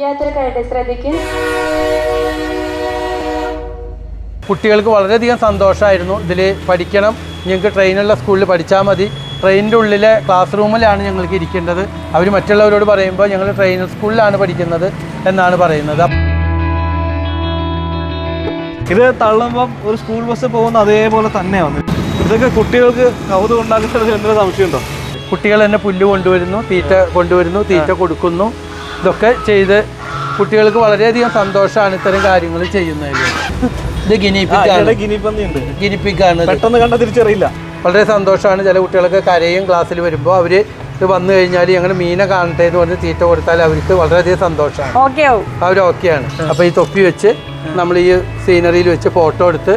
യാത്രക്കാരുടെ ശ്രദ്ധയ്ക്ക്. കുട്ടികൾക്ക് വളരെയധികം സന്തോഷമായിരുന്നു. ഇതിൽ പഠിക്കണം. ഞങ്ങൾക്ക് ട്രെയിനുള്ള സ്കൂളിൽ പഠിച്ചാൽ മതി. ട്രെയിനിന്റെ ഉള്ളിലെ ക്ലാസ് റൂമിലാണ് ഞങ്ങൾക്ക് ഇരിക്കേണ്ടത്. അവർ മറ്റുള്ളവരോട് പറയുമ്പോൾ ഞങ്ങൾ ട്രെയിൻ സ്കൂളിലാണ് പഠിക്കുന്നത് എന്നാണ് പറയുന്നത്. ഇത് തള്ളുമ്പം ഒരു സ്കൂൾ ബസ് പോകുന്ന അതേപോലെ തന്നെ വന്നു. ഇതൊക്കെ കുട്ടികൾക്ക് കൗതുകം ഉണ്ടാക്കുന്നത് എന്തൊരു സംശയമുണ്ടോ? കുട്ടികൾ തന്നെ പുല്ല് കൊണ്ടുവരുന്നു തീറ്റ കൊണ്ടുവരുന്നു തീറ്റ കൊടുക്കുന്നു. ഇതൊക്കെ ചെയ്ത് കുട്ടികൾക്ക് വളരെയധികം സന്തോഷമാണ് ഇത്തരം കാര്യങ്ങൾ ചെയ്യുന്നതിൽ. ഇത് ഗിനിപ്പിക്കാണ് ഗിനിപ്പിക്കാണ് പെട്ടെന്ന് കണ്ട തിരിച്ചറിയില്ല. വളരെ സന്തോഷമാണ് ചില കുട്ടികളൊക്കെ കരയും ക്ലാസ്സിൽ വരുമ്പോൾ അവർ ഇത് വന്നു കഴിഞ്ഞാൽ ഞങ്ങൾ മീനെ കാണട്ടെ എന്ന് പറഞ്ഞ് തീറ്റ കൊടുത്താൽ അവർക്ക് വളരെയധികം സന്തോഷമാണ്. അവർ ഓക്കെയാണ്. അപ്പോൾ ഈ തൊപ്പി വെച്ച് നമ്മൾ ഈ സീനറിയിൽ വെച്ച് ഫോട്ടോ എടുത്ത്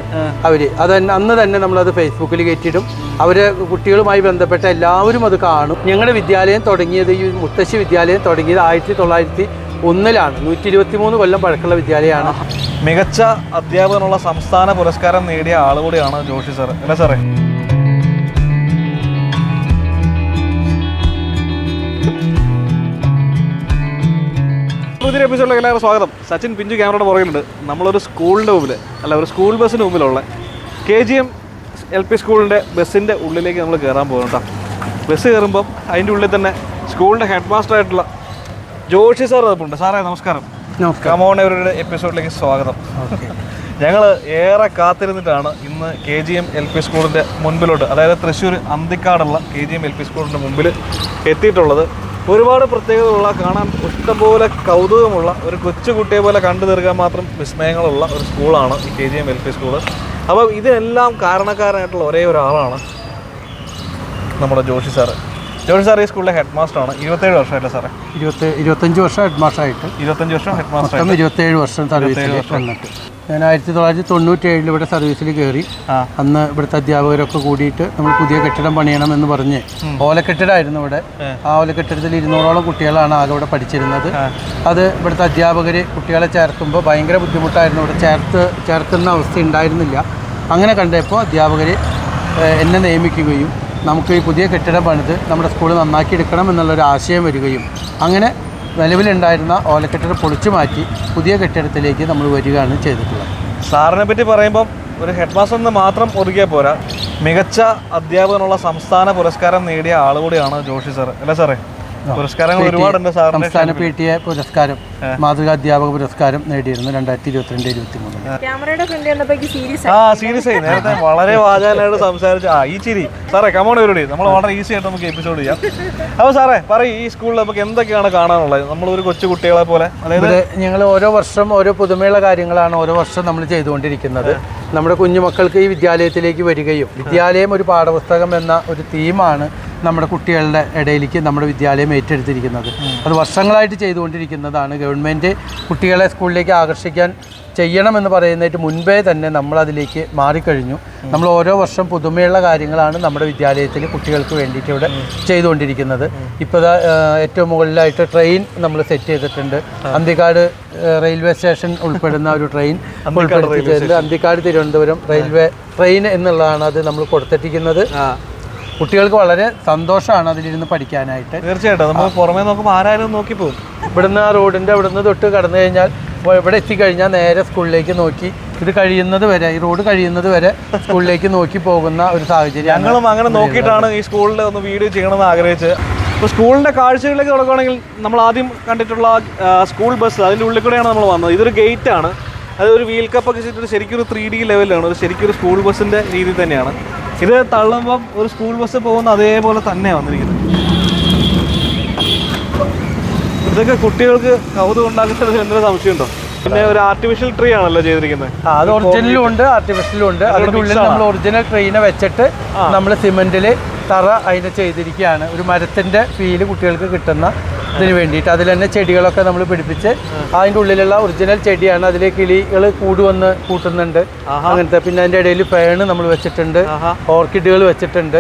അവർ അത് തന്നെ അന്ന് തന്നെ നമ്മളത് ഫേസ്ബുക്കിൽ കയറ്റിയിടും. അവരെ കുട്ടികളുമായി ബന്ധപ്പെട്ട എല്ലാവരും അത് കാണും. ഞങ്ങളുടെ വിദ്യാലയം തുടങ്ങിയത് ഈ മുത്തശ്ശി വിദ്യാലയം തുടങ്ങിയത് ആയിരത്തി തൊള്ളായിരത്തി ഒന്നിലാണ്. നൂറ്റി ഇരുപത്തി മൂന്ന് കൊല്ലം പഴക്കമുള്ള വിദ്യാലയമാണ്. മികച്ച അധ്യാപകനുള്ള സംസ്ഥാന പുരസ്കാരം നേടിയ ആളുകൂടിയാണ് ജോഷി സാറ്. അല്ലേ സാറേ? പുതിയ എപ്പിസോഡിലേക്ക് എല്ലാവർക്കും സ്വാഗതം. സച്ചിൻ പിഞ്ചു ക്യാമറയുടെ പുറകിലുണ്ട്. നമ്മളൊരു സ്കൂളിന്റെ മുമ്പിൽ അല്ല ഒരു സ്കൂൾ ബസ്സിന് മുമ്പിലുള്ള K G M L P സ്കൂളിന്റെ ബസ്സിന്റെ ഉള്ളിലേക്ക് നമ്മൾ കയറാൻ പോകുന്നു കേട്ടോ ബസ് കയറുമ്പം അതിന്റെ ഉള്ളിൽ തന്നെ സ്കൂളിന്റെ ഹെഡ് മാസ്റ്റർ ആയിട്ടുള്ള ജോഷി സാർ അതപ്പുണ്ട് സാറേ നമസ്കാരം. നമസ്കാരം. കമോൺ അവരുടെ എപ്പിസോഡിലേക്ക് സ്വാഗതം. ഞങ്ങൾ ഏറെ കാത്തിരുന്നിട്ടാണ് ഇന്ന് K G M L P സ്കൂളിന്റെ മുൻപിലോട്ട് അതായത് Thrissur അന്തിക്കാടുള്ള K G M L P സ്കൂളിന്റെ മുമ്പിൽ എത്തിയിട്ടുള്ളത്. ഒരുപാട് പ്രത്യേകതകളുള്ള കാണാൻ ഇഷ്ടംപോലെ കൗതുകമുള്ള ഒരു കൊച്ചുകുട്ടിയെ പോലെ കണ്ടു തീർക്കാൻ മാത്രം വിസ്മയങ്ങളുള്ള ഒരു സ്കൂളാണ് ഈ K G M L P school. അപ്പോൾ ഇതിനെല്ലാം കാരണക്കാരനായിട്ടുള്ള ഒരേ ഒരാളാണ് നമ്മുടെ ജോഷി സാറ്. ജോഷി സാർ ഈ സ്കൂളിലെ ഹെഡ് മാസ്റ്ററാണ് ഇരുപത്തേഴ് വർഷമായില്ലേ സാറേ? ഇരുപത്തി ഇരുപത്തഞ്ച് വർഷം ഹെഡ് മാസ്റ്ററായിട്ട് ഇരുപത്തഞ്ച് വർഷം ഹെഡ് മാസ്റ്റർ ഇരുപത്തേഴ് വർഷം സർവീസിൽ വന്നിട്ട്. ഞാൻ ആയിരത്തി തൊള്ളായിരത്തി തൊണ്ണൂറ്റി ഏഴിൽ ഇവിടെ സർവീസിൽ കയറി അന്ന് ഇവിടുത്തെ അധ്യാപകരൊക്കെ കൂടിയിട്ട് നമ്മൾ പുതിയ കെട്ടിടം പണിയണം എന്ന് പറഞ്ഞ്. ഓലക്കെട്ടിടമായിരുന്നു ഇവിടെ. ആ ഓലക്കെട്ടിടത്തിൽ ഇരുന്നൂറോളം കുട്ടികളാണ് ആകെ ഇവിടെ പഠിച്ചിരുന്നത്. അത് ഇവിടുത്തെ അധ്യാപകർ കുട്ടികളെ ചേർക്കുമ്പോൾ ഭയങ്കര ബുദ്ധിമുട്ടായിരുന്നു. ഇവിടെ ചേർത്ത് ചേർക്കുന്ന അവസ്ഥ ഉണ്ടായിരുന്നില്ല. അങ്ങനെ കണ്ടപ്പോൾ അധ്യാപകർ എന്നെ നിയമിക്കുകയും നമുക്ക് ഈ പുതിയ കെട്ടിടം പണിത് നമ്മുടെ സ്കൂൾ നന്നാക്കി എടുക്കണം എന്നുള്ളൊരു ആശയം വരികയും അങ്ങനെ നിലവിലുണ്ടായിരുന്ന ഓലക്കെട്ടിടം പൊളിച്ചു മാറ്റി പുതിയ കെട്ടിടത്തിലേക്ക് നമ്മൾ വരികയാണ് ചെയ്തിട്ടുള്ളത്. സാറിനെ പറ്റി പറയുമ്പം ഒരു ഹെഡ് മാസ്റ്റർ എന്ന് മാത്രം ഒതുക്കിയാൽ പോരാ. മികച്ച അധ്യാപകനുള്ള സംസ്ഥാന പുരസ്കാരം നേടിയ ആളുകൂടിയാണ് ജോഷി സാർ അല്ലേ സാറേ? പുരസ്കാരങ്ങൾ ഒരുപാടുണ്ട് സാറിന്റെ സംസ്ഥാന പി ടി എ പുരസ്കാരം മാതൃകാ അധ്യാപക പുരസ്കാരം നേടിയിരുന്നു രണ്ടായിരത്തി ഇരുപത്തിരണ്ട് ഇരുപത്തി മൂന്ന് ക്യാമറയുടെ ഫ്രണ്ട് വന്നപ്പോഴേക്ക് സീരിയസ് ആ സീരിയസ് ആയി. നേരത്തെ വളരെ വാചാലായിട്ട് സംസാരിച്ചു ആ ഈ ചിരി. സാറേ കമോൺ ഇവരുടെ. നമ്മൾ വളരെ ഈസി ആയിട്ട് നമുക്ക് എപ്പിസോഡ് ചെയ്യാം. അപ്പോൾ സാറേ പറയും ഈ സ്കൂളിൽ നമുക്ക് എന്തൊക്കെയാണ് കാണാനുള്ളത്? നമ്മൾ ഒരു കൊച്ചു കുട്ടികളെ പോലെ. അതായത് ഞങ്ങൾ ഓരോ വർഷം ഓരോ പുതുമയുള്ള കാര്യങ്ങളാണ് ഓരോ വർഷം നമ്മൾ ചെയ്തുകൊണ്ടിരിക്കുന്നത്. നമ്മുടെ കുഞ്ഞുമക്കൾക്ക് ഈ വിദ്യാലയത്തിലേക്ക് വരികയും വിദ്യാലയം ഒരു പാഠപുസ്തകം എന്ന ഒരു തീമാണ് നമ്മുടെ കുട്ടികളുടെ ഇടയിലേക്ക് നമ്മുടെ വിദ്യാലയം ഏറ്റെടുത്തിരിക്കുന്നത്. അത് വർഷങ്ങളായിട്ട് ചെയ്തുകൊണ്ടിരിക്കുന്നതാണ് ഗവൺമെന്റ് കുട്ടികളെ സ്കൂളിലേക്ക് ആകർഷിക്കാൻ ചെയ്യണമെന്ന് പറയുന്നതിന് മുൻപേ തന്നെ നമ്മളതിലേക്ക് മാറിക്കഴിഞ്ഞു. നമ്മൾ ഓരോ വർഷം പുതുമയുള്ള കാര്യങ്ങളാണ് നമ്മുടെ വിദ്യാലയത്തിൽ കുട്ടികൾക്ക് വേണ്ടിയിട്ട് ഇവിടെ ചെയ്തുകൊണ്ടിരിക്കുന്നത്. ഇപ്പോൾ ഏറ്റവും മുകളിലായിട്ട് ട്രെയിൻ നമ്മൾ സെറ്റ് ചെയ്തിട്ടുണ്ട്. അന്തിക്കാട് റെയിൽവേ സ്റ്റേഷൻ ഉൾപ്പെടുന്ന ഒരു ട്രെയിൻ ഉൾപ്പെടുത്തിയിട്ടുണ്ട്. അന്തിക്കാട് തിരുവനന്തപുരം റെയിൽവേ ട്രെയിൻ എന്നുള്ളതാണ് അത് നമ്മൾ കൊടുത്തിട്ടിരിക്കുന്നത്. കുട്ടികൾക്ക് വളരെ സന്തോഷമാണ് അതിലിരുന്ന് പഠിക്കാനായിട്ട്. തീർച്ചയായിട്ടും. നമ്മൾ പുറമേ നോക്കുമ്പോൾ ആരായാലും നോക്കി പോകും ഇവിടുന്ന് ആ റോഡിന്റെ അവിടുന്ന് തൊട്ട് കടന്നു കഴിഞ്ഞാൽ ഇവിടെ എത്തിക്കഴിഞ്ഞാൽ നേരെ സ്കൂളിലേക്ക് നോക്കി. ഇത് കഴിയുന്നത് വരെ ഈ റോഡ് കഴിയുന്നത് വരെ സ്കൂളിലേക്ക് നോക്കി പോകുന്ന ഒരു സാഹചര്യം ഞങ്ങളും അങ്ങനെ നോക്കിയിട്ടാണ് ഈ സ്കൂളിൽ ഒന്ന് വീഡിയോ ചെയ്യണമെന്ന് ആഗ്രഹിച്ചത് ഇപ്പോൾ സ്കൂളിന്റെ കാഴ്ചകളിലേക്ക് തുടങ്ങുകയാണെങ്കിൽ നമ്മൾ ആദ്യം കണ്ടിട്ടുള്ള സ്കൂൾ ബസ് അതിന്റെ ഉള്ളിൽ കൂടെയാണ് നമ്മൾ വന്നത്. ഇതൊരു ഗേറ്റ് ആണ് അത് ഒരു വീൽ കപ്പൊക്കെ ചെയ്തിട്ട് ശരിക്കും ഒരു ത്രീ ഡി ലെവലിലാണ്. ഒരു ശരിക്കും ഒരു സ്കൂൾ ബസ്സിന്റെ രീതി തന്നെയാണ്. ഇത് തള്ളുമ്പം ഒരു സ്കൂൾ ബസ് പോകുന്ന അതേപോലെ തന്നെയാണ് വന്നിരിക്കുന്നത്. ഇതൊക്കെ കുട്ടികൾക്ക് കൗതുകം ഉണ്ടാക്കുന്നത് എന്തെങ്കിലും സംശയമുണ്ടോ? പിന്നെ ഒരു ആർട്ടിഫിഷ്യൽ ട്രീ ആണല്ലോ ചെയ്തിരിക്കുന്നത്. അത് ഒറിജിനലും ഉണ്ട് ആർട്ടിഫിഷ്യലും ഉണ്ട്. അതിന്റെ ഉള്ളിൽ നമ്മൾ ഒറിജിനൽ ട്രീനെ വെച്ചിട്ട് നമ്മൾ സിമെന്റിൽ തറ അതിനെ ചെയ്തിരിക്കുകയാണ്. ഒരു മരത്തിന്റെ ഫീൽ കുട്ടികൾക്ക് കിട്ടുന്ന ഇതിന് വേണ്ടിയിട്ട്. അതിൽ തന്നെ ചെടികളൊക്കെ നമ്മൾ പിടിപ്പിച്ച് അതിന്റെ ഉള്ളിലുള്ള ഒറിജിനൽ ചെടിയാണ്. അതിലെ കിളികൾ കൂടുവന്ന് കൂട്ടുന്നുണ്ട്. അങ്ങനത്തെ പിന്നെ അതിന്റെ ഇടയിൽ ഫേണ് നമ്മൾ വെച്ചിട്ടുണ്ട്. ഓർക്കിഡുകൾ വെച്ചിട്ടുണ്ട്.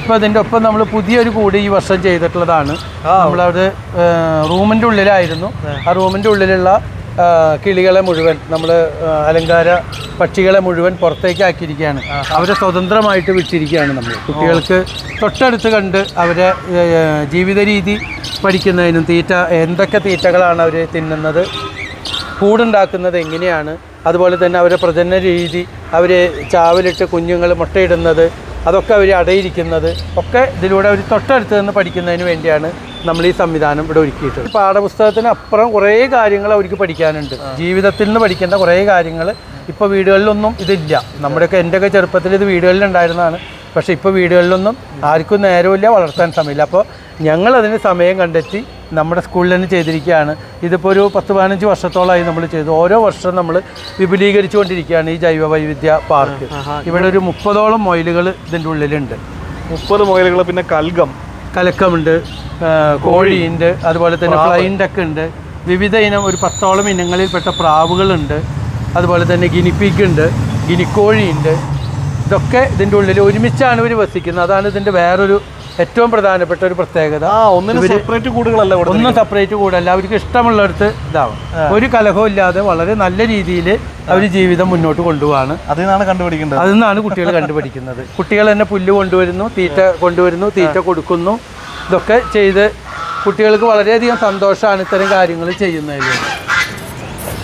ഇപ്പം അതിന്റെ ഒപ്പം നമ്മൾ പുതിയൊരു കൂടി ഈ വർഷം ചെയ്തിട്ടുള്ളതാണ്. നമ്മളത് റൂമിന്റെ ഉള്ളിലായിരുന്നു. ആ റൂമിന്റെ ഉള്ളിലുള്ള കിളികളെ മുഴുവൻ നമ്മൾ അലങ്കാര പക്ഷികളെ മുഴുവൻ പുറത്തേക്ക് ആക്കിയിരിക്കുകയാണ് അവരെ സ്വതന്ത്രമായിട്ട് വിട്ടിരിക്കുകയാണ് നമ്മൾ കുട്ടികൾക്ക് തൊട്ടടുത്ത് കണ്ട് അവരെ ജീവിത രീതി പഠിക്കുന്നതിനും തീറ്റ എന്തൊക്കെ തീറ്റകളാണ് അവർ തിന്നുന്നത് കൂടുണ്ടാക്കുന്നത് എങ്ങനെയാണ് അതുപോലെ തന്നെ അവരെ പ്രജനന രീതി അവർ ചാവലിട്ട് കുഞ്ഞുങ്ങൾ മുട്ടയിടുന്നത് അതൊക്കെ അവർ അടയിരിക്കുന്നത്. ഒക്കെ ഇതിലൂടെ അവർ തൊട്ടടുത്ത് നിന്ന് പഠിക്കുന്നതിന് വേണ്ടിയാണ് നമ്മൾ ഈ സംവിധാനം ഇവിടെ ഒരുക്കിയിട്ടുള്ളത്. പാഠപുസ്തകത്തിന് അപ്പുറം കുറേ കാര്യങ്ങൾ അവർക്ക് പഠിക്കാനുണ്ട്. ജീവിതത്തിൽ നിന്ന് പഠിക്കേണ്ട കുറേ കാര്യങ്ങൾ ഇപ്പോൾ വീടുകളിലൊന്നും ഇതില്ല. നമ്മുടെയൊക്കെ എന്റെയൊക്കെ ചെറുപ്പത്തിൽ ഇത് വീടുകളിലുണ്ടായിരുന്നതാണ്. പക്ഷേ ഇപ്പോൾ വീടുകളിലൊന്നും ആർക്കും നേരമില്ല വളർത്താൻ സമയമില്ല. അപ്പോൾ ഞങ്ങളതിന് സമയം കണ്ടെത്തി നമ്മുടെ സ്കൂളിൽ തന്നെ ചെയ്തിരിക്കുകയാണ്. ഇതിപ്പോൾ ഒരു പത്ത് പതിനഞ്ച് വർഷത്തോളമായി നമ്മൾ ചെയ്തു. ഓരോ വർഷം നമ്മൾ വിപുലീകരിച്ചുകൊണ്ടിരിക്കുകയാണ് ഈ ജൈവ വൈവിധ്യ പാർക്ക്. ഇവിടെ ഒരു മുപ്പതോളം മൊയിലുകൾ ഇതിന്റെ ഉള്ളിലുണ്ട്. മുപ്പത് മൊയിലുകൾ പിന്നെ കൽഗം. കലക്കമുണ്ട് കോഴിയുണ്ട് അതുപോലെ തന്നെ ഫ്ലൈൻഡൊക്കെ ഉണ്ട്. വിവിധ ഇനം ഒരു പത്തോളം ഇനങ്ങളിൽപ്പെട്ട പ്രാവുകളുണ്ട്. അതുപോലെ തന്നെ ഗിനിപ്പിഗ് ഉണ്ട് ഗിനിക്കോഴിയുണ്ട് ഇതൊക്കെ ഇതിന്റെ ഉള്ളിൽ ഒരുമിച്ചാണ് ഇവർ വസിക്കുന്നത്. അതാണ് ഇതിന്റെ വേറൊരു ഏറ്റവും പ്രധാനപ്പെട്ട ഒരു പ്രത്യേകത ആ ഒന്നിനും സെപ്പറേറ്റ് കൂടുകളല്ല ഒന്നും സെപ്പറേറ്റ് കൂടല്ല. അവർക്ക് ഇഷ്ടമുള്ളിടത്ത് ഇതാവും. ഒരു കലഹവും ഇല്ലാതെ വളരെ നല്ല രീതിയിൽ അവർ ജീവിതം മുന്നോട്ട് കൊണ്ടുപോവാണ്. അതിൽ നിന്നാണ് കണ്ടുപിടിക്കേണ്ടത്. അതിൽ നിന്നാണ് കുട്ടികൾ കണ്ടുപിടിക്കുന്നത്. കുട്ടികൾ തന്നെ പുല്ല് കൊണ്ടുവരുന്നു തീറ്റ കൊണ്ടുവരുന്നു തീറ്റ കൊടുക്കുന്നു. ഇതൊക്കെ ചെയ്ത് കുട്ടികൾക്ക് വളരെയധികം സന്തോഷമാണ് ഇത്തരം കാര്യങ്ങൾ ചെയ്യുന്നതിൽ.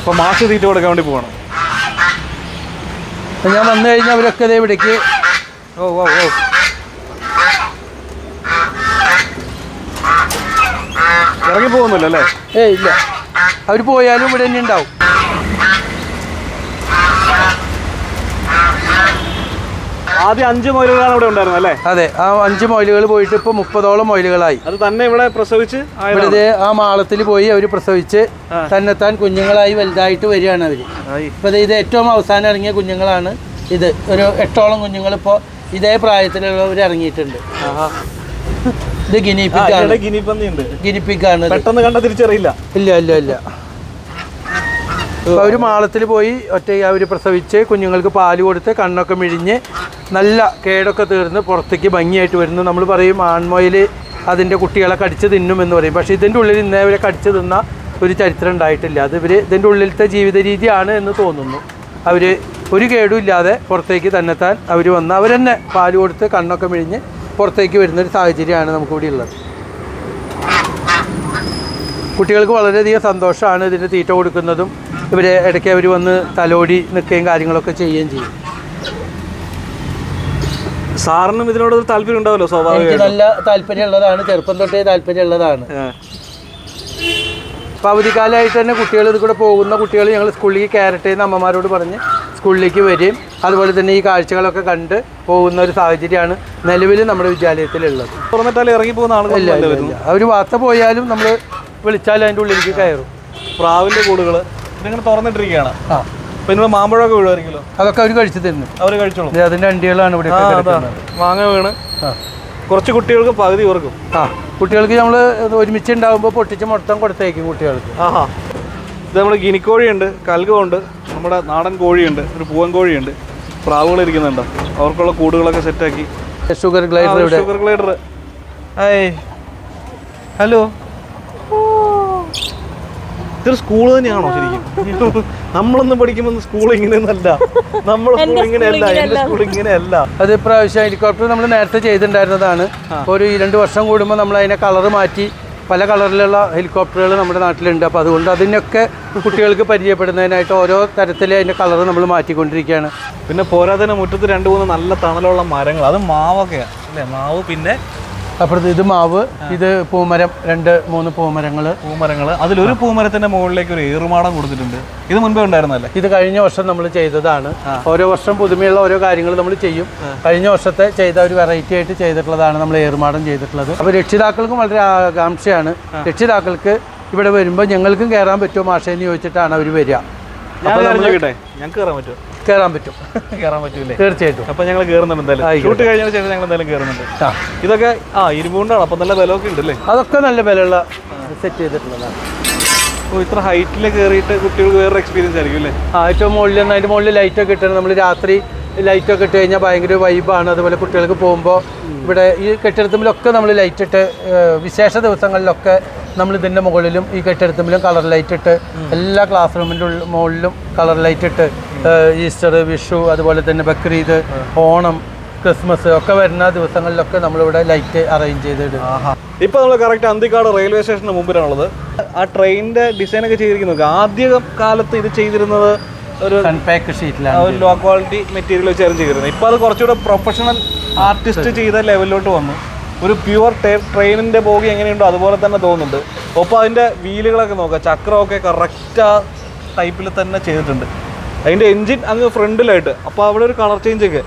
അപ്പൊ മാസ്ക് തീറ്റ കൊടുക്കാൻ വേണ്ടി പോകണം ഞാൻ വന്നു കഴിഞ്ഞാൽ അവരൊക്കെ ഇതേ ഇവിടേക്ക്. ഓ ഓ ഓ. ഇറങ്ങി പോകുന്നില്ല അല്ലേ ഏ ഇല്ല. അവർ പോയാലും ഇവിടെ തന്നെ ഉണ്ടാവും. ആദ്യം അഞ്ച് മൊയിലുകളാണ് ഇവിടെ ഉണ്ടായിരുന്നത് അല്ലേ? അതെ ആ അഞ്ച് മൊയിലുകൾ പോയിട്ട് ഇപ്പൊ മുപ്പതോളം മൊയിലുകളായി. അത് തന്നെ ഇവിടെ പ്രസവിച്ച്. ഇവിടെ ആ മാളത്തിൽ പോയി അവർ പ്രസവിച്ച് തന്നെത്താൻ കുഞ്ഞുങ്ങളായി വലുതായിട്ട് വരികയാണ് അവർ. ഇപ്പൊ ഇത് ഏറ്റവും അവസാനം ഇറങ്ങിയ കുഞ്ഞുങ്ങളാണ് ഇത്. ഒരു എട്ടോളം കുഞ്ഞുങ്ങൾ ഇപ്പോൾ ഇതേ പ്രായത്തിലുള്ളവർ ഇറങ്ങിയിട്ടുണ്ട്. ഇത് ഗിനിപ്പിക്കാണ് ഗിനിപ്പന്നിയുണ്ട്. പെട്ടെന്ന് കണ്ട തിരിച്ചറിയില്ല. ഇല്ല ഇല്ല ഇല്ല. അവർ മാളത്തിൽ പോയി ഒറ്റ അവർ പ്രസവിച്ച് കുഞ്ഞുങ്ങൾക്ക് പാൽ കൊടുത്ത് കണ്ണൊക്കെ മിഴിഞ്ഞ് നല്ല കേടൊക്കെ തീർന്ന് പുറത്തേക്ക് ഭംഗിയായിട്ട് വരുന്നു. നമ്മൾ പറയും ആൺമോയിൽ അതിന്റെ കുട്ടികളെ കടിച്ച് തിന്നും എന്ന് പറയും. പക്ഷേ ഇതിന്റെ ഉള്ളിൽ ഇന്നേ വരെ കടിച്ച് തിന്ന ഒരു ചരിത്രം ഉണ്ടായിട്ടില്ല. അത് ഇവർ ഇതിന്റെ ഉള്ളിലത്തെ ജീവിത രീതിയാണ് എന്ന് തോന്നുന്നു. അവർ ഒരു കേടും ഇല്ലാതെ പുറത്തേക്ക് തന്നെത്താൻ അവർ വന്ന് അവരെന്നെ പാൽ കൊടുത്ത് കണ്ണൊക്കെ മിഴിഞ്ഞ് പുറത്തേക്ക് വരുന്നൊരു സാഹചര്യമാണ് നമുക്കിവിടെ ഉള്ളത്. കുട്ടികൾക്ക് വളരെയധികം സന്തോഷമാണ് ഇതിന് തീറ്റ കൊടുക്കുന്നതും ഇവരെ ഇടയ്ക്ക് അവർ വന്ന് തലോടി നിൽക്കുകയും കാര്യങ്ങളൊക്കെ ചെയ്യുകയും ചെയ്യും. സാറിനും ഇതിനോട് താല്പര്യം ഉണ്ടാവല്ലോ സ്വാഭാവികം നല്ല താല്പര്യമുള്ളതാണ് ചെറുപ്പം തൊട്ടേ താല്പര്യമുള്ളതാണ്. അപ്പോൾ അവധിക്കാലമായിട്ട് തന്നെ കുട്ടികൾ ഇത് കൂടെ പോകുന്ന കുട്ടികൾ ഞങ്ങൾ സ്കൂളിലേക്ക് കയറട്ടെ എന്ന് അമ്മമാരോട് പറഞ്ഞ് സ്കൂളിലേക്ക് വരികയും അതുപോലെ തന്നെ ഈ കാഴ്ചകളൊക്കെ കണ്ട് പോകുന്ന ഒരു സാഹചര്യമാണ് നിലവിൽ നമ്മുടെ വിദ്യാലയത്തിലുള്ളത്. തുറന്നിട്ടാലും ഇറങ്ങി പോകുന്ന ആളുകളില്ല അവർ വാർത്ത പോയാലും നമ്മൾ വിളിച്ചാൽ അതിന്റെ ഉള്ളിലേക്ക് കയറും. പ്രാവിന്റെ കൂടുകൾ. ഇതിങ്ങനെ തുറന്നിട്ടിരിക്കുകയാണ്. ആ. പിന്നെ മാമ്പഴമൊക്കെ വീഴുമായിരിക്കുമല്ലോ? അതൊക്കെ അവർ കഴിച്ചു തരുന്നു അവർ കഴിച്ചോളൂ. അതിന്റെ അണ്ടികളാണ് ഇവിടെ മാങ്ങ വീണ്. ആ. കുറച്ച് കുട്ടികൾക്ക് പകുതി ഇവർക്കും ആ കുട്ടികൾക്ക് നമ്മൾ ഒരുമിച്ച് ഉണ്ടാകുമ്പോൾ പൊട്ടിച്ച് മൊത്തം കൊടുത്തേക്കും കുട്ടികൾക്ക്. ആഹാ. ഇത് നമ്മൾ ഗിനിക്കോഴിയുണ്ട് കൽഗമുണ്ട് നമ്മുടെ നാടൻ കോഴിയുണ്ട് ഒരു പൂവൻ കോഴിയുണ്ട്. പ്രാവുകൾ ഇരിക്കുന്നുണ്ട്? അവർക്കുള്ള കൂടുകളൊക്കെ സെറ്റാക്കി. Sugar glider sugar glider hello? ഇതൊരു സ്കൂൾ തന്നെയാണോ ശരിക്കും? നമ്മളൊന്നും പഠിക്കുമ്പോൾ സ്കൂൾ ഇങ്ങനെയൊന്നല്ല. നമ്മൾ സ്കൂൾ ഇങ്ങനെയല്ല എന്റെ സ്കൂൾ ഇങ്ങനെയല്ല. അത് ഇപ്രാവശ്യം ഹെലികോപ്റ്റർ നമ്മൾ നേരത്തെ ചെയ്തിട്ടുണ്ടായിരുന്നതാണ്. ഒരു രണ്ട് വർഷം കൂടുമ്പോൾ നമ്മൾ അതിനെ കളർ മാറ്റി പല കളറിലുള്ള ഹെലികോപ്റ്ററുകൾ നമ്മുടെ നാട്ടിലുണ്ട്. അപ്പോൾ അതുകൊണ്ട് അതിനൊക്കെ കുട്ടികൾക്ക് പരിചയപ്പെടുന്നതിനായിട്ട് ഓരോ തരത്തിലെ അതിന്റെ കളർ നമ്മൾ മാറ്റിക്കൊണ്ടിരിക്കുകയാണ്. പിന്നെ പോരാതെ മുറ്റത്ത് രണ്ട് മൂന്ന് നല്ല തണലുള്ള മരങ്ങൾ. അത് മാവൊക്കെയാണ് അല്ലേ? മാവ് പിന്നെ അപ്പുറത്ത് ഇത് മാവ് ഇത് പൂമരം രണ്ട് മൂന്ന് പൂമരങ്ങൾ. പൂമരങ്ങൾ അതിലൊരു പൂമരത്തിന്റെ മുകളിലേക്ക് ഒരു ഏറുമാടം കൊടുത്തിട്ടുണ്ട്. ഇത് മുൻപേ ഉണ്ടായിരുന്നല്ലേ ഇത് കഴിഞ്ഞ വർഷം നമ്മൾ ചെയ്തതാണ്. ഓരോ വർഷം പുതുമയുള്ള ഓരോ കാര്യങ്ങൾ നമ്മൾ ചെയ്യും. കഴിഞ്ഞ വർഷത്തെ ചെയ്ത ഒരു വെറൈറ്റി ആയിട്ട് ചെയ്തിട്ടുള്ളതാണ് നമ്മൾ ഏറുമാടം ചെയ്തിട്ടുള്ളത്. അപ്പോൾ രക്ഷിതാക്കൾക്കും വളരെ ആകാംക്ഷയാണ്. രക്ഷിതാക്കൾക്ക് ഇവിടെ വരുമ്പോൾ ഞങ്ങൾക്കും കയറാൻ പറ്റുമോ മാഷേന്ന് ചോദിച്ചിട്ടാണ് അവർ വരിക. ഞങ്ങൾക്ക് കയറാൻ പറ്റുമോ? കയറാൻ പറ്റും. കയറാൻ പറ്റൂലേ? തീർച്ചയായിട്ടും. അപ്പൊ ഞങ്ങൾ കയറുന്നുണ്ട് എന്തായാലും ആയിക്കോട്ടെ. ഷൂട്ട് കഴിഞ്ഞതിന് ശേഷം ഞങ്ങൾ എന്തായാലും കയറുന്നുണ്ട് ഇതൊക്കെ ആ ഇരുമ്പുകൊണ്ടാണ്. അപ്പൊ നല്ല ബലമൊക്കെ ഉണ്ട് അല്ലേ അതൊക്കെ നല്ല ബലമുള്ള സെറ്റ് ചെയ്തിട്ടുള്ളതാണ്. ഓ ഇത്ര ഹൈറ്റിൽ കയറിയിട്ട് കുട്ടികൾക്ക് വേറെ എക്സ്പീരിയൻസ് ആയിരിക്കും അല്ലേ? ആ ഏറ്റവും മുകളിൽ അതിന്റെ മുകളിൽ ലൈറ്റ് ലൈറ്റൊക്കെ ഇട്ടാണ് നമ്മൾ രാത്രി ലൈറ്റൊക്കെ ഇട്ട് കഴിഞ്ഞാൽ ഭയങ്കര വൈബാണ് അതുപോലെ കുട്ടികൾക്ക് പോകുമ്പോൾ ഇവിടെ ഈ കെട്ടിടത്തുമ്പിലൊക്കെ നമ്മൾ ലൈറ്റ് ഇട്ട് വിശേഷ ദിവസങ്ങളിലൊക്കെ നമ്മൾ ഇതിന്റെ മുകളിലും ഈ കെട്ടിടത്തുമ്പിലും കളർ ലൈറ്റ് ഇട്ട് എല്ലാ ക്ലാസ് റൂമിന്റെ മുകളിലും കളർ ലൈറ്റ് ഇട്ട് ഈസ്റ്റർ വിഷു അതുപോലെ തന്നെ ബക്രീദ് ഓണം ക്രിസ്മസ് ഒക്കെ വരുന്ന ദിവസങ്ങളിലൊക്കെ നമ്മളിവിടെ ലൈറ്റ് അറേഞ്ച് ചെയ്തിടും. ഇപ്പൊ നമ്മൾ കറക്റ്റ് അന്തിക്കാട് റെയിൽവേ സ്റ്റേഷന് മുമ്പിലാണുള്ളത്. ആ ട്രെയിനിന്റെ ഡിസൈൻ ഒക്കെ ചെയ്തിരിക്കുന്നത് ആദ്യ കാലത്ത് ഇത് ചെയ്തിരുന്നത് ഒരു സൺപാക്ക് ഷീറ്റിലാണ് ഒരു ലോ ക്വാളിറ്റി മെറ്റീരിയൽ വെച്ചായിരുന്നു ചെയ്തിരുന്നത്. ഇപ്പൊ അത് കുറച്ചുകൂടെ പ്രൊഫഷണൽ ആർട്ടിസ്റ്റ് ചെയ്ത ലെവലിലോട്ട് വന്നു. ഒരു പ്യുവർ ട്രെയിനിന്റെ ബോഗി എങ്ങനെയുണ്ടോ അതുപോലെ തന്നെ തോന്നുന്നുണ്ട്. ഒപ്പം അതിന്റെ വീലുകളൊക്കെ നോക്കുക ചക്രമൊക്കെ കറക്റ്റ് ആ ടൈപ്പിൽ തന്നെ ചെയ്തിട്ടുണ്ട്. അതിന്റെ എൻജിൻ അങ്ങ് ഫ്രണ്ടിലായിട്ട് അപ്പോൾ അവിടെ ഒരു കളർ ചേഞ്ച് ഒക്കെ.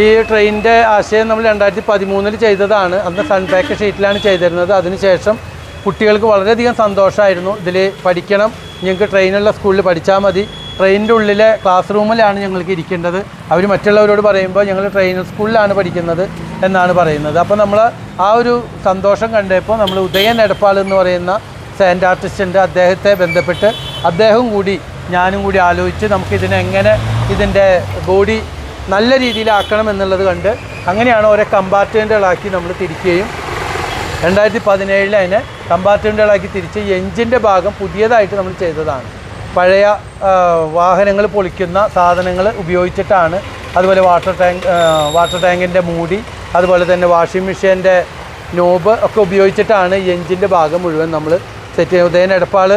ഈ ട്രെയിനിന്റെ ആശയം നമ്മൾ രണ്ടായിരത്തി പതിമൂന്നിൽ ചെയ്തതാണ്. അന്ന് സൺപാക്ക് ഷീറ്റിലാണ് ചെയ്തിരുന്നത്. അതിനുശേഷം കുട്ടികൾക്ക് വളരെയധികം സന്തോഷമായിരുന്നു. ഇതിൽ പഠിക്കണം. ഞങ്ങൾക്ക് ട്രെയിനുള്ള സ്കൂളിൽ പഠിച്ചാൽ മതി. ട്രെയിനിന്റെ ഉള്ളിലെ ക്ലാസ് റൂമിലാണ് ഞങ്ങൾക്ക് ഇരിക്കേണ്ടത്. അവർ മറ്റുള്ളവരോട് പറയുമ്പോൾ ഞങ്ങൾ ട്രെയിനർ സ്കൂളിലാണ് പഠിക്കുന്നത് എന്നാണ് പറയുന്നത്. അപ്പോൾ നമ്മൾ ആ ഒരു സന്തോഷം കണ്ടപ്പോൾ നമ്മൾ ഉദയൻ എടപ്പാൾ എന്ന് പറയുന്ന സാൻഡ് ആർട്ടിസ്റ്റിന്റെ അദ്ദേഹത്തെ ബന്ധപ്പെട്ട് അദ്ദേഹം കൂടി ഞാനും കൂടി ആലോചിച്ച് നമുക്ക് ഇതിനെങ്ങനെ ഇതിന്റെ ബോഡി നല്ല രീതിയിലാക്കണം എന്നുള്ളത് കണ്ട് അങ്ങനെയാണ് ഓരോ കമ്പാർട്ട്മെന്റുകളാക്കി നമ്മൾ തിരിക്കുകയും രണ്ടായിരത്തി പതിനേഴിൽ അതിനെ കമ്പാർട്ട്മെന്റുകളാക്കി തിരിച്ച് എഞ്ചിന്റെ ഭാഗം പുതിയതായിട്ട് നമ്മൾ ചെയ്തതാണ്. പഴയ വാഹനങ്ങൾ പൊളിക്കുന്ന സാധനങ്ങൾ ഉപയോഗിച്ചിട്ടാണ്. അതുപോലെ വാട്ടർ ടാങ്ക് വാട്ടർ ടാങ്കിന്റെ മൂടി അതുപോലെ തന്നെ വാഷിംഗ് മെഷീന്റെ നോബ് ഒക്കെ ഉപയോഗിച്ചിട്ടാണ് ഈ എഞ്ചിന്റെ ഭാഗം മുഴുവൻ നമ്മൾ സെറ്റ് ചെയ്യുന്നത്. ഉദയൻ എടപ്പാൾ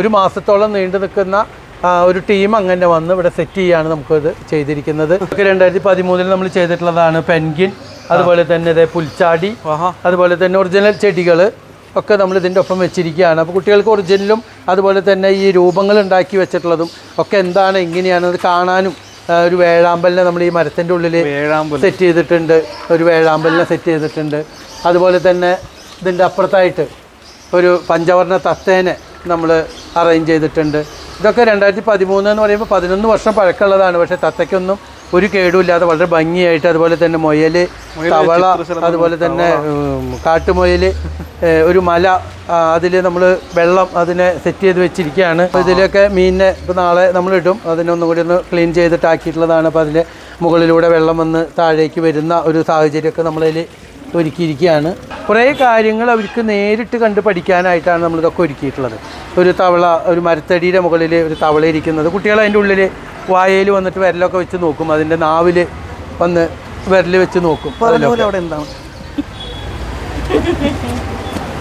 ഒരു മാസത്തോളം നീണ്ടു നിൽക്കുന്ന ഒരു ടീം അങ്ങനെ വന്ന് ഇവിടെ സെറ്റ് ചെയ്യാണ് നമുക്കത് ചെയ്തിരിക്കുന്നത്. രണ്ടായിരത്തി പതിമൂന്നിൽ നമ്മൾ ചെയ്തിട്ടുള്ളതാണ് പെൻഗിൻ അതുപോലെ തന്നെ ഇതേ പുൽച്ചാടി അതുപോലെ തന്നെ ഒറിജിനൽ ചെടികൾ ഒക്കെ നമ്മൾ ഇതിന്റെ ഒപ്പം വെച്ചിരിക്കുകയാണ്. അപ്പോൾ കുട്ടികൾക്ക് ഒറിജിനലും അതുപോലെ തന്നെ ഈ രൂപങ്ങൾ ഉണ്ടാക്കി വെച്ചിട്ടുള്ളതും ഒക്കെ എന്താണ് എങ്ങനെയാണെന്ന് കാണാനും ആ, ഒരു വേഴാമ്പലിനെ നമ്മൾ ഈ മരത്തിന്റെ ഉള്ളിൽ സെറ്റ് ചെയ്തിട്ടുണ്ട് ഒരു വേഴാമ്പലിനെ സെറ്റ് ചെയ്തിട്ടുണ്ട്. അതുപോലെ തന്നെ ഇതിന്റെ അപ്പുറത്തായിട്ട് ഒരു പഞ്ചവർണ തത്തേനെ നമ്മൾ അറേഞ്ച് ചെയ്തിട്ടുണ്ട്. ഇതൊക്കെ രണ്ടായിരത്തി പതിമൂന്ന് എന്ന് പറയുമ്പോൾ പതിനൊന്ന് വർഷം പഴക്കമുള്ളതാണ്. പക്ഷേ തത്തയ്ക്കൊന്നും ഒരു കേടുമില്ലാതെ വളരെ ഭംഗിയായിട്ട് അതുപോലെ തന്നെ മുയൽ തവള അതുപോലെ തന്നെ കാട്ടുമുയൽ ഒരു മല അതിൽ നമ്മൾ വെള്ളം അതിനെ സെറ്റ് ചെയ്ത് വെച്ചിരിക്കുകയാണ്. അപ്പോൾ ഇതിലൊക്കെ മീനിനെ ഇപ്പോൾ നാളെ നമ്മൾ ഇടും. അതിനൊന്നും കൂടി ഒന്ന് ക്ലീൻ ചെയ്തിട്ടാക്കിയിട്ടുള്ളതാണ്. അപ്പോൾ അതിൽ മുകളിലൂടെ വെള്ളം വന്ന് താഴേക്ക് വരുന്ന ഒരു സാഹചര്യമൊക്കെ നമ്മളതിൽ ഒരുക്കിയിരിക്കുകയാണ്. കുറേ കാര്യങ്ങൾ അവർക്ക് നേരിട്ട് കണ്ട് പഠിക്കാനായിട്ടാണ് നമ്മളിതൊക്കെ ഒരുക്കിയിട്ടുള്ളത്. ഒരു തവള ഒരു മരത്തടിയുടെ മുകളിൽ ഒരു തവള ഇരിക്കുന്നത്. കുട്ടികൾ അതിന്റെ ഉള്ളിൽ വായയിൽ വന്നിട്ട് വിരലൊക്കെ വെച്ച് നോക്കും. അതിന്റെ നാവിൽ വന്ന് വിരൽ വെച്ച് നോക്കും. അവിടെ എന്താണ്?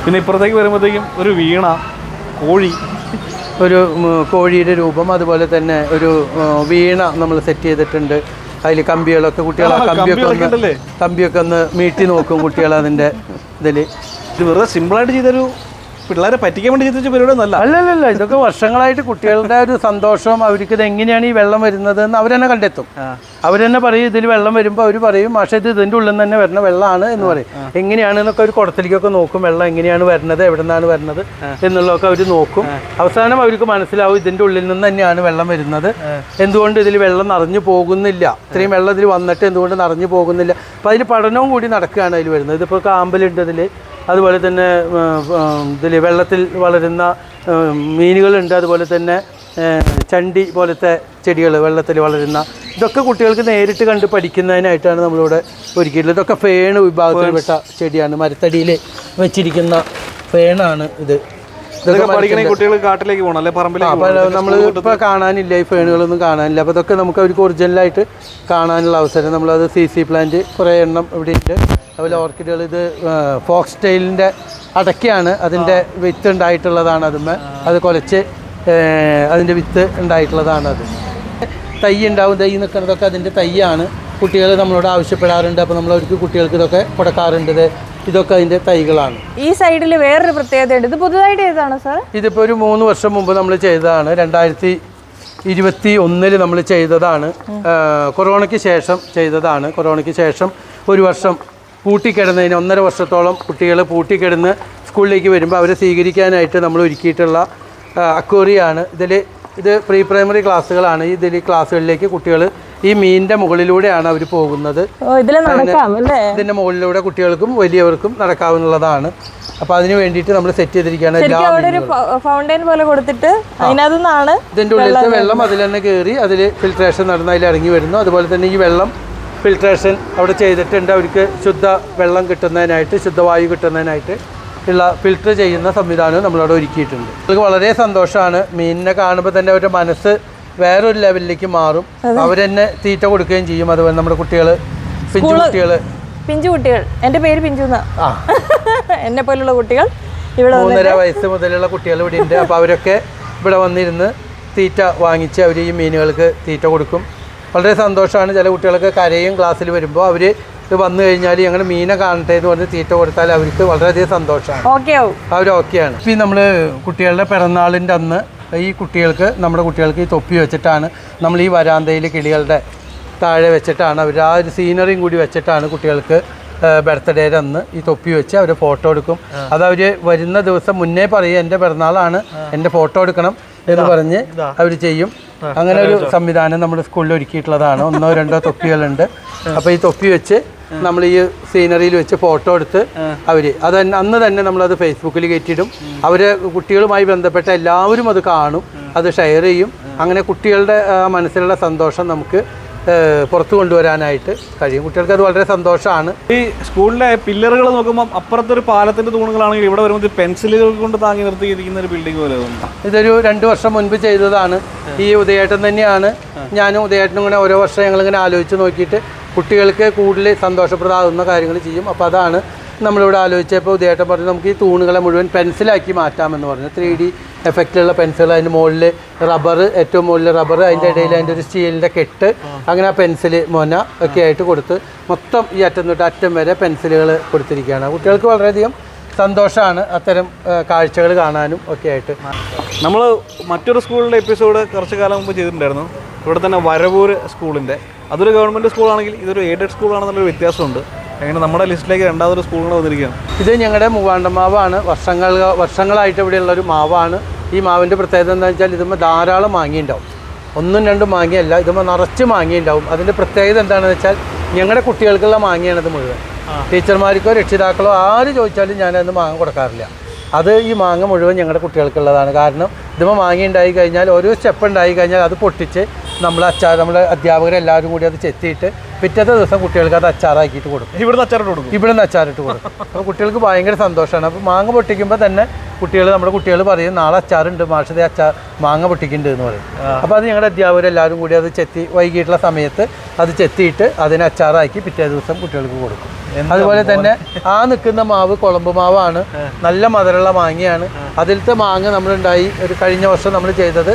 പിന്നെ ഇപ്പുറത്തേക്ക് വരുമ്പോഴത്തേക്കും ഒരു വീണ കോഴി. ഒരു കോഴിയുടെ രൂപം അതുപോലെ തന്നെ ഒരു വീണ നമ്മൾ സെറ്റ് ചെയ്തിട്ടുണ്ട്. അതിൽ കമ്പികളൊക്കെ കുട്ടികളെ കമ്പിയൊക്കെ ഒന്ന്? കമ്പിയൊക്കെ ഒന്ന് മീട്ടി നോക്കും കുട്ടികളതിന്റെ ഇതിൽ ഇത് വെറുതെ സിമ്പിളായിട്ട് ചെയ്തൊരു പിള്ളേരെ പറ്റിക്കാൻ വേണ്ടി ചിന്തിച്ച പരിപാടി ഒന്നല്ല അല്ലല്ലല്ല ഇതൊക്കെ വർഷങ്ങളായിട്ട് കുട്ടികളുടെ ഒരു സന്തോഷം അവർക്ക് ഇത് എങ്ങനെയാണ് ഈ വെള്ളം വരുന്നത് എന്ന് അവരെന്നെ കണ്ടെത്തും. അവരെന്നെ പറയും ഇതിൽ വെള്ളം വരുമ്പോൾ അവർ പറയും പക്ഷേ ഇത് ഇതിന്റെ ഉള്ളിൽ നിന്ന് തന്നെ വരുന്ന വെള്ളമാണ് എന്ന് പറയും. എങ്ങനെയാണ് എന്നൊക്കെ ഒരു കുടത്തിലേക്കൊക്കെ നോക്കും വെള്ളം എങ്ങനെയാണ് വരുന്നത് എവിടെ നിന്നാണ് വരുന്നത് എന്നുള്ളതൊക്കെ അവർ നോക്കും. അവസാനം അവർക്ക് മനസ്സിലാവും ഇതിന്റെ ഉള്ളിൽ നിന്ന് തന്നെയാണ് വെള്ളം വരുന്നത്. എന്തുകൊണ്ട് ഇതിൽ വെള്ളം നിറഞ്ഞു പോകുന്നില്ല? ഇത്രയും വെള്ളം ഇതിൽ വന്നിട്ട് എന്തുകൊണ്ട് നിറഞ്ഞു പോകുന്നില്ല? അപ്പോൾ അതിൽ പഠനവും കൂടി നടക്കുകയാണ് അതിൽ വരുന്നത്. ഇതിപ്പോൾ കാമ്പലുണ്ട് ഇതിൽ അതുപോലെ തന്നെ ഇതിൽ വെള്ളത്തിൽ വളരുന്ന മീനുകളുണ്ട്. അതുപോലെ തന്നെ ചണ്ടി പോലത്തെ ചെടികൾ വെള്ളത്തിൽ വളരുന്ന ഇതൊക്കെ കുട്ടികൾക്ക് നേരിട്ട് കണ്ട് പഠിക്കുന്നതിനായിട്ടാണ് നമ്മളിവിടെ ഒരുക്കിയിട്ടുള്ളത്. ഇതൊക്കെ ഫേണ് വിഭാഗത്തിൽപ്പെട്ട ചെടിയാണ്. മരത്തടിയിൽ വെച്ചിരിക്കുന്ന ഫേണാണ് ഇത്. ഇതൊക്കെ പഠിക്കണേ കുട്ടികൾ കാട്ടിലേക്ക് പോകണം അല്ലെ? പറമ്പിലേക്ക് പോകണം. നമ്മൾ ഇപ്പോൾ കാണാനില്ല ഈ ഫേണുകളൊന്നും കാണാനില്ല. അപ്പോൾ ഇതൊക്കെ നമുക്ക് അവർക്ക് ഒറിജിനലായിട്ട് കാണാനുള്ള അവസരം. നമ്മളത് സി സി പ്ലാന്റ് കുറേ എണ്ണം ഇവിടെ ഉണ്ട്. അതുപോലെ ഓർക്കിഡുകൾ ഇത് ഫോക്സ് ടെയിലിന്റെ അടക്കയാണ് അതിന്റെ വിത്ത് ഉണ്ടായിട്ടുള്ളതാണ് അതുമ്മേ. അത് കുലച്ച് അതിന്റെ അതിന്റെ വിത്ത് ഉണ്ടായിട്ടുള്ളതാണ് അത്. തൈ ഉണ്ടാവും തൈ നിൽക്കുന്നതൊക്കെ അതിന്റെ തൈയാണ്. കുട്ടികൾ നമ്മളോട് ആവശ്യപ്പെടാറുണ്ട്. അപ്പോൾ നമ്മൾ അവർക്ക് കുട്ടികൾക്ക് ഇതൊക്കെ കൊടുക്കാറുണ്ട്. ഇതൊക്കെ അതിന്റെ തൈകളാണ്. ഈ സൈഡിൽ വേറൊരു പ്രത്യേകതയുണ്ട് ഇത് പുതുതായിട്ട് ചെയ്തതാണോ സാർ? ഇതിപ്പോ ഒരു മൂന്ന് വർഷം മുമ്പ് നമ്മൾ ചെയ്തതാണ്. രണ്ടായിരത്തി ഇരുപത്തി ഒന്നിൽ നമ്മൾ ചെയ്തതാണ്. കൊറോണയ്ക്ക് ശേഷം ചെയ്തതാണ്. കൊറോണയ്ക്ക് ശേഷം ഒരു വർഷം പൂട്ടിക്കിടന്നതിന് ഒന്നര വർഷത്തോളം കുട്ടികൾ പൂട്ടിക്കിടന്ന് സ്കൂളിലേക്ക് വരുമ്പോൾ അവരെ സ്വീകരിക്കാനായിട്ട് നമ്മൾ ഒരുക്കിയിട്ടുള്ള അക്വറിയാണ്. ഇതിൽ ഇത് പ്രീ പ്രൈമറി ക്ലാസ്സുകളാണ്. ഇതിൽ ക്ലാസ്സുകളിലേക്ക് കുട്ടികൾ ഈ മീനിന്റെ മുകളിലൂടെയാണ് അവർ പോകുന്നത്. ഇതിന്റെ മുകളിലൂടെ കുട്ടികൾക്കും വലിയവർക്കും നടക്കാവുന്നതാണ്. അപ്പൊ അതിന് വേണ്ടിയിട്ട് നമ്മൾ സെറ്റ് ചെയ്തിരിക്കുകയാണ് ഫൗണ്ടൈൻ പോലെ കൊടുത്തിട്ട് ഇതിന്റെ ഉള്ളിലത്തെ വെള്ളം അതിൽ തന്നെ കയറി അതിൽ ഫിൽട്രേഷൻ നടന്ന് അതിൽ ഇറങ്ങി വരുന്നു. അതുപോലെ തന്നെ ഈ വെള്ളം ഫിൽട്രേഷൻ അവിടെ ചെയ്തിട്ടുണ്ട്. അവർക്ക് ശുദ്ധ വെള്ളം കിട്ടുന്നതിനായിട്ട് ശുദ്ധവായു കിട്ടുന്നതിനായിട്ട് ഉള്ള ഫിൽട്ടർ ചെയ്യുന്ന സംവിധാനവും നമ്മളവിടെ ഒരുക്കിയിട്ടുണ്ട്. അവർക്ക് വളരെ സന്തോഷമാണ് മീനിനെ കാണുമ്പോൾ തന്നെ അവരുടെ മനസ്സ് വേറൊരു ലെവലിലേക്ക് മാറും. അവരെന്നെ തീറ്റ കൊടുക്കുകയും ചെയ്യും. അതുപോലെ നമ്മുടെ കുട്ടികൾ പിഞ്ചു കുട്ടികൾ പിഞ്ചു കുട്ടികൾ. എന്റെ പേര് പിഞ്ചു എന്നാ പോലുള്ള കുട്ടികൾ ഇവിടെ മൂന്നര വയസ്സ് മുതലുള്ള കുട്ടികൾ ഇവിടെ ഉണ്ട്. അപ്പോൾ അവരൊക്കെ ഇവിടെ വന്നിരുന്ന് തീറ്റ വാങ്ങിച്ച് അവർ ഈ മീനുകൾക്ക് തീറ്റ കൊടുക്കും. വളരെ സന്തോഷമാണ്. ചില കുട്ടികൾക്ക് കരയും ക്ലാസ്സിൽ വരുമ്പോൾ അവർ വന്നു കഴിഞ്ഞാൽ ഞങ്ങൾ മീനെ കാണട്ടെ എന്ന് പറഞ്ഞ് തീറ്റ കൊടുത്താൽ അവർക്ക് വളരെയധികം സന്തോഷമാണ്. അവർ ഓക്കെയാണ്. ഇപ്പം നമ്മൾ കുട്ടികളുടെ പിറന്നാളിന്റെ അന്ന് ഈ കുട്ടികൾക്ക് നമ്മുടെ കുട്ടികൾക്ക് ഈ തൊപ്പി വെച്ചിട്ടാണ് നമ്മൾ ഈ വരാന്തയിൽ കിളികളുടെ താഴെ വെച്ചിട്ടാണ് അവർ ആ ഒരു സീനറിയും കൂടി വെച്ചിട്ടാണ് കുട്ടികൾക്ക് ബർത്ത്ഡേയുടെ അന്ന് ഈ തൊപ്പി വെച്ച് അവർ ഫോട്ടോ എടുക്കും. അത് അവർ വരുന്ന ദിവസം മുന്നേ പറയും എന്റെ പിറന്നാളാണ് എന്റെ ഫോട്ടോ എടുക്കണം. എന്ന് പറഞ്ഞ് അവർ ചെയ്യും. അങ്ങനെ ഒരു സംവിധാനം നമ്മുടെ സ്കൂളിൽ ഒരുക്കിയിട്ടുള്ളതാണ്. ഒന്നോ രണ്ടോ തൊപ്പികളുണ്ട്. അപ്പോൾ ഈ തൊപ്പി വെച്ച് നമ്മൾ ഈ സീനറിയിൽ വെച്ച് ഫോട്ടോ എടുത്ത് അവർ അത് തന്നെ- അന്ന് തന്നെ നമ്മളത് ഫേസ്ബുക്കിൽ കയറ്റിയിടും അവർ കുട്ടികളുമായി ബന്ധപ്പെട്ട എല്ലാവരും അത് കാണും അത് ഷെയർ ചെയ്യും. അങ്ങനെ കുട്ടികളുടെ മനസ്സിലുള്ള സന്തോഷം നമുക്ക് പുറത്തു കൊണ്ടുവരാനായിട്ട് കഴിയും. കുട്ടികൾക്ക് അത് വളരെ സന്തോഷമാണ് ഈ സ്കൂളിലെ പില്ലറുകൾ നോക്കുമ്പോൾ അപ്പുറത്തൊരു പാലത്തിന്റെ തൂണുകളാണെങ്കിൽ ഇവിടെ വരുമ്പോൾ പെൻസിലുകൾ കൊണ്ട് താങ്ങി നിർത്തിയിരിക്കുന്ന ഒരു ബിൽഡിംഗ് പോലെ ഇതൊരു രണ്ട് വർഷം മുൻപ് ചെയ്തതാണ്. ഈ ഉദയേട്ടൻ തന്നെയാണ്. ഞാനും ഉദയേട്ടനും ഇങ്ങനെ ഓരോ വർഷം ഞങ്ങളിങ്ങനെ ആലോചിച്ച് നോക്കിയിട്ട് കുട്ടികൾക്ക് കൂടുതൽ സന്തോഷപ്രദമാകുന്ന കാര്യങ്ങൾ ചെയ്യും. അപ്പോൾ അതാണ് നമ്മളിവിടെ ആലോചിച്ചപ്പോൾ ഉദയേട്ടൻ പറഞ്ഞു നമുക്ക് ഈ തൂണുകളെ മുഴുവൻ പെൻസിലാക്കി മാറ്റാമെന്ന് പറഞ്ഞു. ത്രീ ഡി എഫക്റ്റിലുള്ള പെൻസിൽ അതിന്റെ മുകളിൽ റബ്ബർ ഏറ്റവും മുകളിൽ റബ്ബർ അതിന്റെ ഇടയിൽ അതിന്റെ ഒരു സ്റ്റീലിന്റെ കെട്ട് അങ്ങനെ ആ പെൻസിൽ മൊന ഒക്കെ ആയിട്ട് കൊടുത്ത് മൊത്തം ഈ അറ്റം തൊട്ട് അറ്റം വരെ പെൻസിലുകൾ കൊടുത്തിരിക്കുകയാണ്. കുട്ടികൾക്ക് വളരെയധികം സന്തോഷമാണ് അത്തരം കാഴ്ചകൾ കാണാനും ഒക്കെ ആയിട്ട്. നമ്മൾ മറ്റൊരു സ്കൂളിന്റെ എപ്പിസോഡ് കുറച്ച് കാലം മുമ്പ് ചെയ്തിട്ടുണ്ടായിരുന്നു. ഇവിടെ തന്നെ വരവൂർ സ്കൂളിന്റെ അതൊരു ഗവൺമെന്റ് സ്കൂളാണെങ്കിൽ ഇതൊരു എയ്ഡഡ് സ്കൂളാണെന്നുള്ളൊരു വ്യത്യാസമുണ്ട്. അങ്ങനെ നമ്മുടെ ലിസ്റ്റിലേക്ക് രണ്ടാമതൊരു സ്കൂളിൽ വന്നിരിക്കുകയാണ്. ഇത് ഞങ്ങളുടെ മൂവാണ്ട മാവാണ്. വർഷങ്ങൾ വർഷങ്ങളായിട്ട് ഇവിടെയുള്ള ഒരു മാവാണ്. ഈ മാവിന്റെ പ്രത്യേകത എന്താ വെച്ചാൽ ഇതുമ്പോൾ ധാരാളം മാങ്ങയുണ്ടാവും. ഒന്നും രണ്ടും മാങ്ങിയല്ല ഇതുമ്പോൾ നിറച്ച് മാങ്ങയുണ്ടാവും. അതിന്റെ പ്രത്യേകത എന്താണെന്ന് വെച്ചാൽ ഞങ്ങളുടെ കുട്ടികൾക്കുള്ള മാങ്ങയാണ് ഇത് മുഴുവൻ ടീച്ചർമാർക്കോ രക്ഷിതാക്കളോ ആര് ചോദിച്ചാലും ഞാനത് മാങ്ങ കൊടുക്കാറില്ല. അത് ഈ മാങ്ങ മുഴുവൻ ഞങ്ങളുടെ കുട്ടികൾക്കുള്ളതാണ്. കാരണം ഇതുമ്പോൾ മാങ്ങ ഉണ്ടായി കഴിഞ്ഞാൽ ഓരോ സ്റ്റെപ്പ് ഉണ്ടായി കഴിഞ്ഞാൽ അത് പൊട്ടിച്ച് നമ്മൾ അച്ചാർ നമ്മുടെ അധ്യാപകരെല്ലാവരും കൂടി അത് ചെത്തിയിട്ട് പിറ്റത്തെ ദിവസം കുട്ടികൾക്ക് അത് അച്ചാറാക്കിയിട്ട് കൊടുക്കും. ഇവിടുന്ന് അച്ചാറിട്ട് കൊടുക്കും? ഇവിടെ നിന്ന് അച്ചാറിട്ട് കൊടുക്കും. അപ്പോൾ കുട്ടികൾക്ക് ഭയങ്കര സന്തോഷമാണ്. അപ്പോൾ മാങ്ങ പൊട്ടിക്കുമ്പോൾ തന്നെ കുട്ടികൾ നമ്മുടെ കുട്ടികൾ പറയും നാളെ അച്ചാറുണ്ട് മാഷത്തെ അച്ചാർ മാങ്ങ പൊട്ടിക്കുന്നുണ്ട് എന്ന് പറയും. അപ്പോൾ അത് ഞങ്ങളുടെ അധ്യാപകരെല്ലാവരും കൂടി അത് ചെത്തി വൈകിട്ടുള്ള സമയത്ത് അത് ചെത്തിയിട്ട് അതിനെ അച്ചാറാക്കി പിറ്റേ ദിവസം കുട്ടികൾക്ക് കൊടുക്കും. അതുപോലെ തന്നെ ആ നിൽക്കുന്ന മാവ് കുളമ്പ് മാവാണ്. നല്ല മധുരമുള്ള മാങ്ങയാണ്. അതിലത്തെ മാങ്ങ നമ്മളുണ്ടായി ഒരു കഴിഞ്ഞ വർഷം നമ്മൾ ചെയ്തത്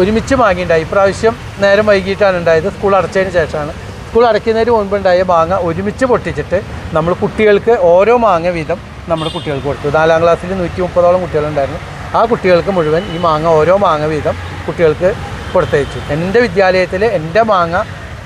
ഒരുമിച്ച് മാങ്ങിയുണ്ടായി. ഇപ്രാവശ്യം നേരം വൈകിട്ടാണ് ഉണ്ടായത്. സ്കൂൾ അടച്ചതിന് ശേഷമാണ്. സ്കൂൾ അടയ്ക്കുന്നതിന് മുൻപുണ്ടായ മാങ്ങ ഒരുമിച്ച് പൊട്ടിച്ചിട്ട് നമ്മൾ കുട്ടികൾക്ക് ഓരോ മാങ്ങ വീതം നമ്മൾ കുട്ടികൾക്ക് കൊടുത്തു. നാലാം ക്ലാസ്സിൽ നൂറ്റി മുപ്പതോളം കുട്ടികളുണ്ടായിരുന്നു. ആ കുട്ടികൾക്ക് മുഴുവൻ ഈ മാങ്ങ ഓരോ മാങ്ങ വീതം കുട്ടികൾക്ക് കൊടുത്തയച്ചു. എന്റെ വിദ്യാലയത്തിൽ എന്റെ മാങ്ങ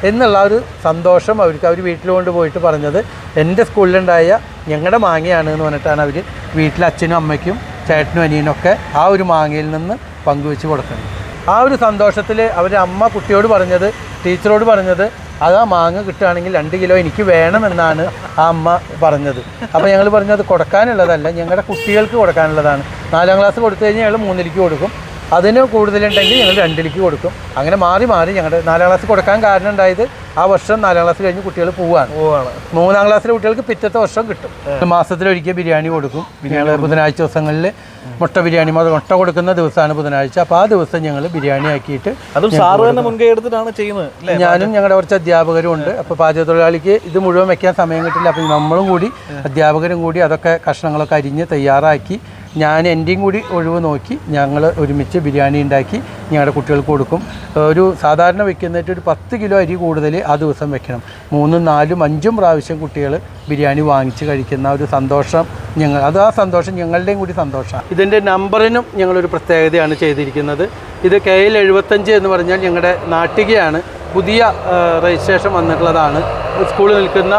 എന്നുള്ള ഒരു സന്തോഷം അവർക്ക് അവർ വീട്ടിൽ കൊണ്ടുപോയിട്ട് പറഞ്ഞത് എന്റെ സ്കൂളിലുണ്ടായ ഞങ്ങളുടെ മാങ്ങയാണ് എന്ന് പറഞ്ഞിട്ടാണ് അവർ വീട്ടിലെ അച്ഛനും അമ്മയ്ക്കും ചേട്ടനും അനിയനൊക്കെ ആ ഒരു മാങ്ങയിൽ നിന്ന് പങ്കുവെച്ച് കൊടുക്കുന്നത് ആ ഒരു സന്തോഷത്തിൽ അവരുടെ അമ്മ കുട്ടിയോട് പറഞ്ഞത് ടീച്ചറോട് പറഞ്ഞത് അത് ആ മാങ്ങ കിട്ടുകയാണെങ്കിൽ രണ്ട് കിലോ എനിക്ക് വേണമെന്നാണ് ആ അമ്മ പറഞ്ഞത്. അപ്പോൾ ഞങ്ങൾ പറഞ്ഞത് കൊടുക്കാനുള്ളതല്ല ഞങ്ങളുടെ കുട്ടികൾക്ക് കൊടുക്കാനുള്ളതാണ്. നാലാം ക്ലാസ് കൊടുത്തു കഴിഞ്ഞാൽ ഞങ്ങൾ മൂന്നിലേക്ക് കൊടുക്കും. അതിന് കൂടുതലുണ്ടെങ്കിൽ ഞങ്ങൾ രണ്ടിലേക്ക് കൊടുക്കും. അങ്ങനെ മാറി മാറി ഞങ്ങളുടെ നാലാം ക്ലാസ് കൊടുക്കാൻ കാരണം ഉണ്ടായത് ആ വർഷം നാലാം ക്ലാസ് കഴിഞ്ഞ് കുട്ടികൾ പോവാണ്. പോവാണ്. മൂന്നാം ക്ലാസ്സിലെ കുട്ടികൾക്ക് പിറ്റത്തെ വർഷം കിട്ടും. മാസത്തിലൊരിക്കൽ ബിരിയാണി കൊടുക്കും. ഞങ്ങൾ ബുധനാഴ്ച ദിവസങ്ങളിൽ മുട്ട ബിരിയാണി മുതൽ മുട്ട കൊടുക്കുന്ന ദിവസമാണ് ബുധനാഴ്ച. അപ്പോൾ ആ ദിവസം ഞങ്ങൾ ബിരിയാണി ആക്കിയിട്ട് അതും സാറ് തന്നെ മുൻകൈ എടുത്തിട്ടാണ് ചെയ്യുന്നത് ഞാനും ഞങ്ങളുടെ കുറച്ച് അധ്യാപകരും ഉണ്ട്. അപ്പോൾ പാചക തൊഴിലാളിക്ക് ഇത് മുഴുവൻ വെക്കാൻ സമയം കിട്ടില്ല. അപ്പോൾ നമ്മളും കൂടി അധ്യാപകരും കൂടി അതൊക്കെ കഷ്ണങ്ങളൊക്കെ അരിഞ്ഞ് തയ്യാറാക്കി ഞാൻ എന്റെയും കൂടി ഒഴിവ് നോക്കി ഞങ്ങൾ ഒരുമിച്ച് ബിരിയാണി ഉണ്ടാക്കി ഞങ്ങളുടെ കുട്ടികൾക്ക് കൊടുക്കും. ഒരു സാധാരണ വെക്കുന്നതിട്ട് ഒരു പത്ത് കിലോ അരി കൂടുതൽ ആ ദിവസം വെക്കണം. മൂന്നും നാലും അഞ്ചും പ്രാവശ്യം കുട്ടികൾ ബിരിയാണി വാങ്ങിച്ച് കഴിക്കുന്ന ഒരു സന്തോഷം ഞങ്ങൾ അത് ആ സന്തോഷം ഞങ്ങളുടെയും കൂടി സന്തോഷമാണ് ഇതിന്റെ നമ്പറിനും ഞങ്ങളൊരു പ്രത്യേകതയാണ് ചെയ്തിരിക്കുന്നത്. ഇത് കെ എൽ എഴുപത്തഞ്ച് എന്ന് പറഞ്ഞാൽ ഞങ്ങളുടെ നാട്ടികയാണ്. പുതിയ രജിസ്ട്രേഷൻ വന്നിട്ടുള്ളതാണ്. സ്കൂളിൽ നിൽക്കുന്ന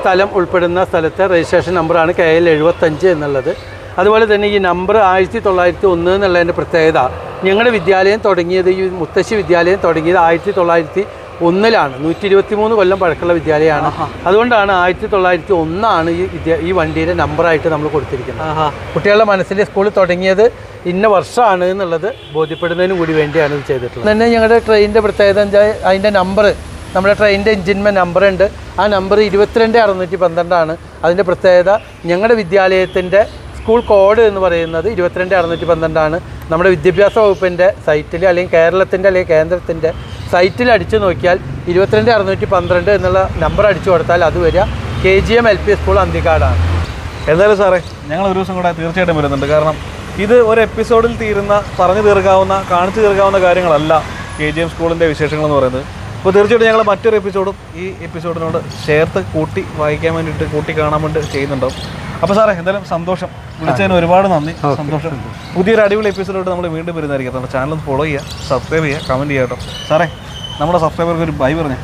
സ്ഥലം ഉൾപ്പെടുന്ന സ്ഥലത്തെ രജിസ്ട്രേഷൻ നമ്പറാണ് കെ എൽ എഴുപത്തഞ്ച് എന്നുള്ളത്. അതുപോലെ തന്നെ ഈ നമ്പർ ആയിരത്തി തൊള്ളായിരത്തി ഒന്ന് എന്നുള്ളതിന്റെ പ്രത്യേകത. ഞങ്ങളുടെ വിദ്യാലയം തുടങ്ങിയത് ഈ മുത്തശ്ശി വിദ്യാലയം തുടങ്ങിയത് ആയിരത്തി തൊള്ളായിരത്തി ഒന്നിലാണ് നൂറ്റി ഇരുപത്തി മൂന്ന് കൊല്ലം പഴക്കമുള്ള വിദ്യാലയമാണ്. അതുകൊണ്ടാണ് ആയിരത്തി തൊള്ളായിരത്തി ഒന്നാണ് ഈ വിദ്യ ഈ വണ്ടിയുടെ നമ്പറായിട്ട് നമ്മൾ കൊടുത്തിരിക്കുന്നത്. കുട്ടികളുടെ മനസ്സിൽ സ്കൂളിൽ തുടങ്ങിയത് ഇന്ന വർഷമാണ് എന്നുള്ളത് ബോധ്യപ്പെടുന്നതിനും കൂടി വേണ്ടിയാണ് ഇത് ചെയ്തിട്ടുള്ളത്. തന്നെ ഞങ്ങളുടെ ട്രെയിനിന്റെ പ്രത്യേകത എന്താ? അതിന്റെ നമ്പർ നമ്മുടെ ട്രെയിനിന്റെ എഞ്ചിന്മേ നമ്പർ ഉണ്ട് ആ നമ്പർ ഇരുപത്തിരണ്ട് അറുന്നൂറ്റി പന്ത്രണ്ടാണ് അതിന്റെ പ്രത്യേകത ഞങ്ങളുടെ വിദ്യാലയത്തിന്റെ സ്കൂൾ കോഡ് എന്ന് പറയുന്നത് ഇരുപത്തിരണ്ട് അറുന്നൂറ്റി പന്ത്രണ്ടാണ്. നമ്മുടെ വിദ്യാഭ്യാസ വകുപ്പിന്റെ സൈറ്റിൽ അല്ലെങ്കിൽ കേരളത്തിന്റെ അല്ലെങ്കിൽ കേന്ദ്രത്തിന്റെ സൈറ്റിൽ അടിച്ചു നോക്കിയാൽ ഇരുപത്തിരണ്ട് അറുന്നൂറ്റി പന്ത്രണ്ട് എന്നുള്ള നമ്പർ അടിച്ചു കൊടുത്താൽ അത് വരിക. K G M L P school അന്തിക്കാടാണ്. എന്തായാലും സാറേ ഞങ്ങൾ ഒരു ദിവസം കൂടെ തീർച്ചയായിട്ടും വരുന്നുണ്ട്. കാരണം ഇത് ഒരു എപ്പിസോഡിൽ തീരുന്ന പറഞ്ഞു തീർക്കാവുന്ന കാണിച്ചു തീർക്കാവുന്ന കാര്യങ്ങളല്ല കെ ജി എം സ്കൂളിന്റെ വിശേഷങ്ങൾ എന്ന് പറയുന്നത്. അപ്പോൾ തീർച്ചയായിട്ടും ഞങ്ങൾ മറ്റൊരു എപ്പിസോഡും ഈ എപ്പിസോഡിനോട് ചേർത്ത് കൂട്ടി വായിക്കാൻ വേണ്ടിയിട്ട് കൂട്ടി കാണാൻ വേണ്ടി ചെയ്യുന്നുണ്ടാവും. അപ്പോൾ സാറേ എന്തായാലും സന്തോഷം. വിളിച്ചതിന് ഒരുപാട് നന്ദി. സന്തോഷം. പുതിയൊരു അടിപൊളി എപ്പിസോഡോട് നമ്മൾ വീണ്ടും വരുന്നതായിരിക്കും. നമ്മുടെ ചാനൽ ഒന്ന് ഫോളോ ചെയ്യുക സബ്സ്ക്രൈബ് ചെയ്യുക കമന്റ് ചെയ്യാം കേട്ടോ. സാറേ നമ്മുടെ സബ്സ്ക്രൈബർക്ക് ഒരു ബൈ പറഞ്ഞേ.